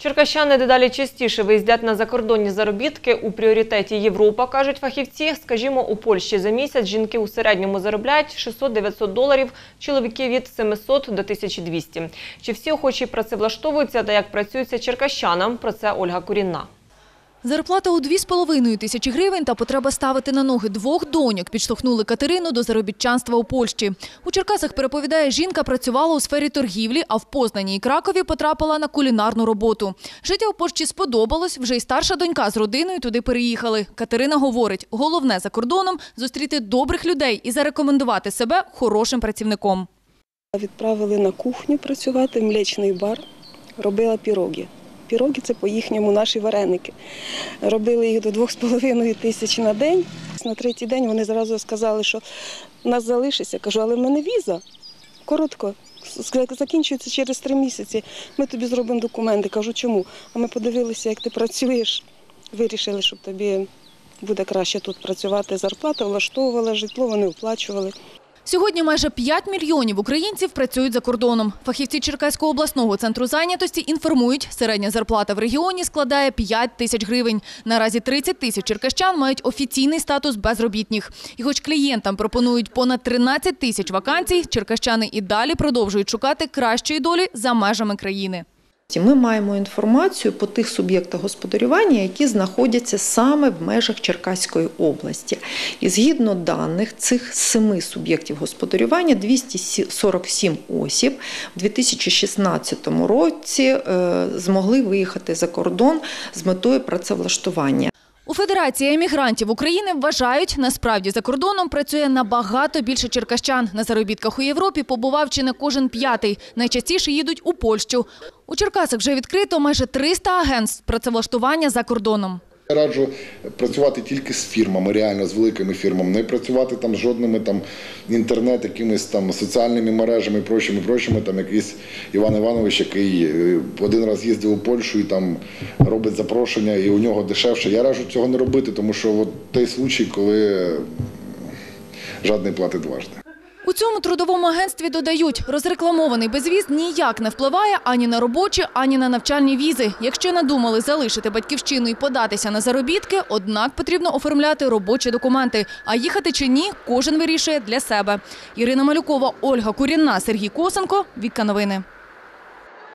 Черкащани дедалі частіше виїздять на закордонні заробітки. У пріоритеті Європа, кажуть фахівці. Скажімо, у Польщі за місяць жінки у середньому заробляють 600-900 доларів, чоловіки від 700 до 1200. Чи всі охочі працевлаштовуються та як працюються черкащанам? Про це Ольга Курінна. Зарплата у 2,5 тисячі гривень та потреба ставити на ноги двох доньок підштовхнули Катерину до заробітчанства у Польщі. У Черкасах, переповідає, жінка працювала у сфері торгівлі, а в Познані і Кракові потрапила на кулінарну роботу. Життя у Польщі сподобалось, вже й старша донька з родиною туди переїхали. Катерина говорить, головне за кордоном – зустріти добрих людей і зарекомендувати себе хорошим працівником. Відправили на кухню працювати, в млечний бар, робила піроги. Піроги це по-їхньому наші вареники. Робили їх до 2,5 тисяч на день. На третій день вони зразу сказали, що нас залишиться. Кажу, але в мене віза. Коротко. Закінчується через три місяці. Ми тобі зробимо документи. Кажу, чому? А ми подивилися, як ти працюєш. Вирішили, щоб тобі буде краще тут працювати. Зарплата влаштовувала, житло вони оплачували. Сьогодні майже 5 мільйонів українців працюють за кордоном. Фахівці Черкаського обласного центру зайнятості інформують, середня зарплата в регіоні складає 5 тисяч гривень. Наразі 30 тисяч черкащан мають офіційний статус безробітних. І хоч клієнтам пропонують понад 13 тисяч вакансій, черкащани і далі продовжують шукати кращої долі за межами країни. Ми маємо інформацію по тих суб'єктах господарювання, які знаходяться саме в межах Черкаської області. І згідно даних цих семи суб'єктів господарювання 247 осіб в 2016 році е, змогли виїхати за кордон з метою працевлаштування. У Федерації емігрантів України вважають, насправді за кордоном працює набагато більше черкащан. На заробітках у Європі побував чи не кожен п'ятий. Найчастіше їдуть у Польщу. У Черкасах вже відкрито майже 300 агентств працевлаштування за кордоном. Я раджу працювати тільки з фірмами, реально з великими фірмами, не працювати там з жодними там інтернет, якимись там соціальними мережами, прочими, прочими. Там якийсь Іван Іванович, який е, один раз їздив у Польщу і там робить запрошення, і у нього дешевше. Я раджу цього не робити, тому що от той случай, коли жадний платить дважди. У цьому трудовому агентстві додають, розрекламований безвіз ніяк не впливає ані на робочі, ані на навчальні візи. Якщо надумали залишити батьківщину і податися на заробітки, однак потрібно оформляти робочі документи. А їхати чи ні, кожен вирішує для себе. Ірина Малюкова, Ольга Курінна, Сергій Косенко. Вікка новини.